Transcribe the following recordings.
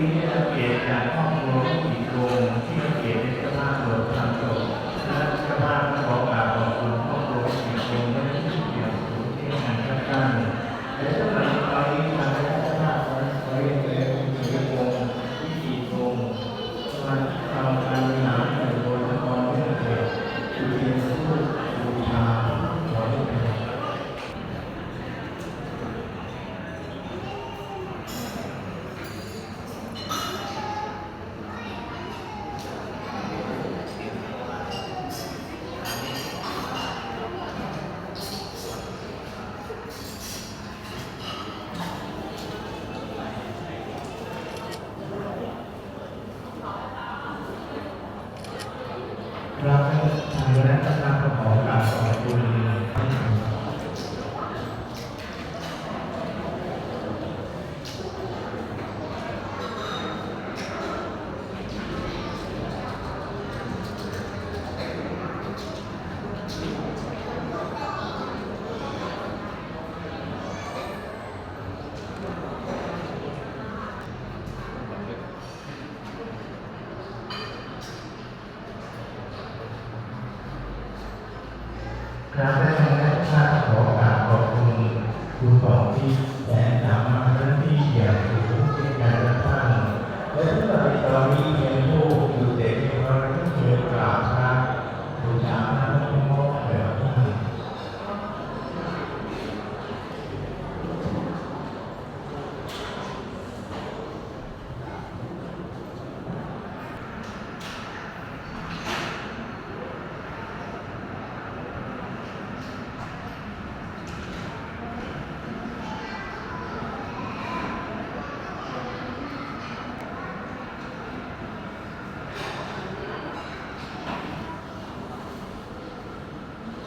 นี้จะเปลี่ยนจากครอบครัวผู้หญิงลง ครับแรกแรกข้าขอกราบขอบคุณคุณปองที่แสนสามารถที่อยากรู้เช่นการรับท่านและสำหรับตอนนี้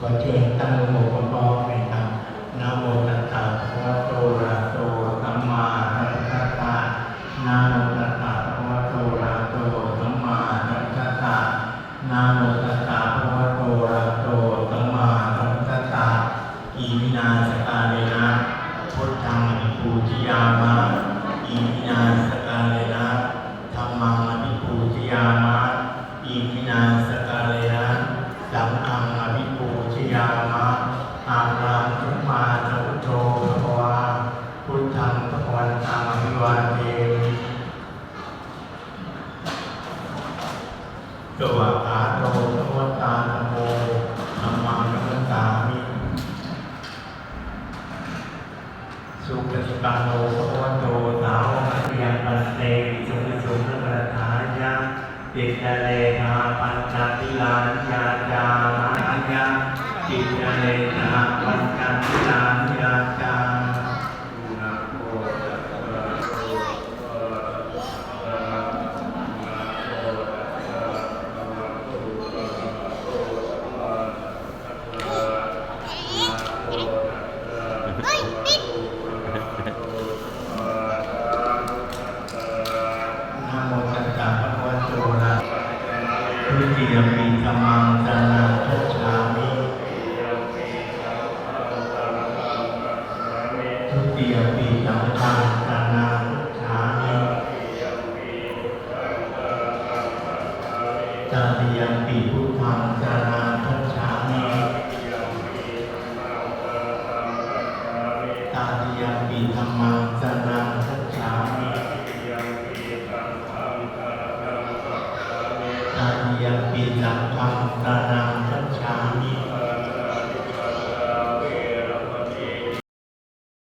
Baca. ตาโลภควโตสาวกยังปัสเตสุขสุขปะทายะตตะเลนาปัญจพิลานยาจาญาติตะเลนะปัญจพิลา ติยปีสัมมาจันทุชามิทุติยปีสัมมาจันทุชามิปิยปีพุทธังจันทุชามิตาติยปีธรรมังจัน ยังปินังพังตานังรัชามิ